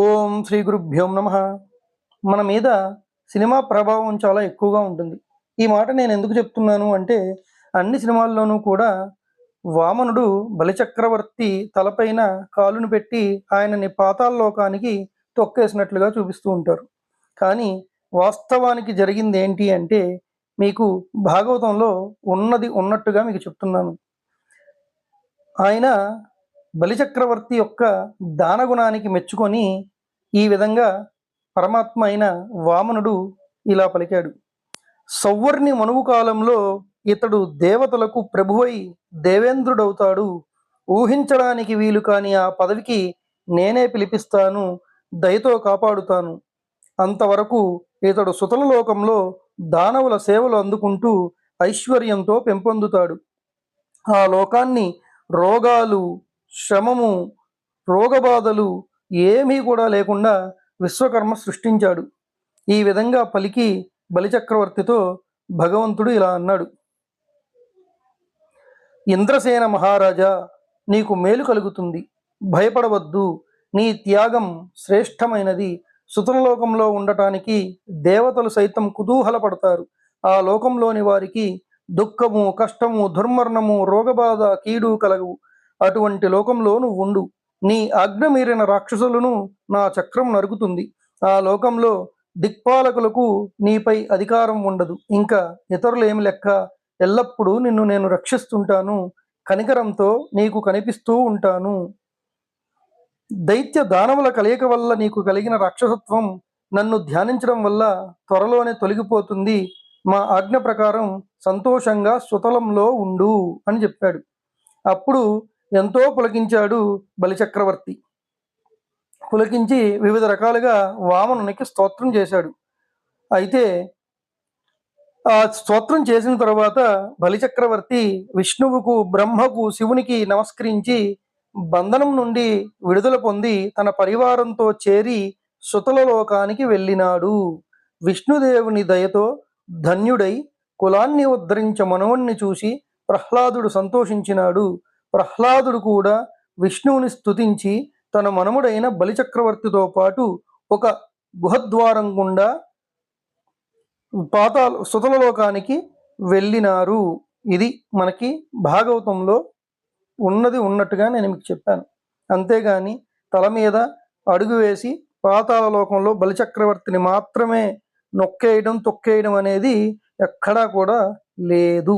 ఓం శ్రీ గురుభ్యోం నమ. మన మీద సినిమా ప్రభావం చాలా ఎక్కువగా ఉంటుంది. ఈ మాట నేను ఎందుకు చెప్తున్నాను అంటే అన్ని సినిమాల్లోనూ కూడా వామనుడు బలిచక్రవర్తి తలపైన కాలును పెట్టి ఆయనని పాతాల్లోకానికి తొక్కేసినట్లుగా చూపిస్తూ ఉంటారు. కానీ వాస్తవానికి జరిగింది ఏంటి అంటే మీకు భాగవతంలో ఉన్నది ఉన్నట్టుగా మీకు చెప్తున్నాను. ఆయన బలిచక్రవర్తి యొక్క దానగుణానికి మెచ్చుకొని ఈ విధంగా పరమాత్మ అయిన వామనుడు ఇలా పలికాడు. సౌవర్ణి మనువు కాలంలో ఇతడు దేవతలకు ప్రభువై దేవేంద్రుడవుతాడు. ఊహించడానికి వీలు కాని ఆ పదవికి నేనే పిలిపిస్తాను దయతో కాపాడుతాను. అంతవరకు ఇతడు సుతల లోకంలో దానవుల సేవలు అందుకుంటూ ఐశ్వర్యంతో పెంపొందుతాడు. ఆ లోకాన్ని రోగాలు శ్రమము రోగబాధలు ఏమీ కూడా లేకుండా విశ్వకర్మ సృష్టించాడు. ఈ విధంగా పలికి బలిచక్రవర్తితో భగవంతుడు ఇలా అన్నాడు. ఇంద్రసేన మహారాజా నీకు మేలు కలుగుతుంది. భయపడవద్దు. నీ త్యాగం శ్రేష్టమైనది. సుతలలోకంలో ఉండటానికి దేవతలు సైతం కుతూహలపడతారు. ఆ లోకంలోని వారికి దుఃఖము కష్టము దుర్మరణము రోగబాధ కీడు కలగవు. అటువంటి లోకంలో నువ్వు ఉండు. నీ ఆజ్ఞ మీరిన రాక్షసులను నా చక్రం నరుగుతుంది. ఆ లోకంలో దిక్పాలకులకు నీపై అధికారం ఉండదు. ఇంకా ఇతరులు ఏమి లెక్క? ఎల్లప్పుడూ నిన్ను నేను రక్షిస్తుంటాను. కనికరంతో నీకు కనిపిస్తూ ఉంటాను. దైత్య దానవుల కలయిక వల్ల నీకు కలిగిన రాక్షసత్వం నన్ను ధ్యానించడం వల్ల త్వరలోనే తొలగిపోతుంది. మా ఆజ్ఞ ప్రకారం సంతోషంగా సుతలంలో ఉండు అని చెప్పాడు. అప్పుడు ఎంతో పులకించాడు బలిచక్రవర్తి. పులకించి వివిధ రకాలుగా వామనునికి స్తోత్రం చేశాడు. అయితే ఆ స్తోత్రం చేసిన తర్వాత బలిచక్రవర్తి విష్ణువుకు బ్రహ్మకు శివునికి నమస్కరించి బంధనం నుండి విడుదల పొంది తన పరివారంతో చేరి సుతల లోకానికి వెళ్ళినాడు. విష్ణుదేవుని దయతో ధన్యుడై కులాన్ని ఉద్ధరించ మనవణ్ణి చూసి ప్రహ్లాదుడు సంతోషించినాడు. ప్రహ్లాదుడు కూడా విష్ణువుని స్తుతించి తన మనముడైన బలిచక్రవర్తితో పాటు ఒక గుహద్వారం గుండా పాతాల సుతల లోకానికి వెళ్ళినారు. ఇది మనకి భాగవతంలో ఉన్నది ఉన్నట్టుగా నేను మీకు చెప్పాను. అంతేగాని తల మీద అడుగు వేసి పాతాల లోకంలో బలిచక్రవర్తిని మాత్రమే నొక్కేయడం తొక్కేయడం అనేది ఎక్కడా కూడా లేదు.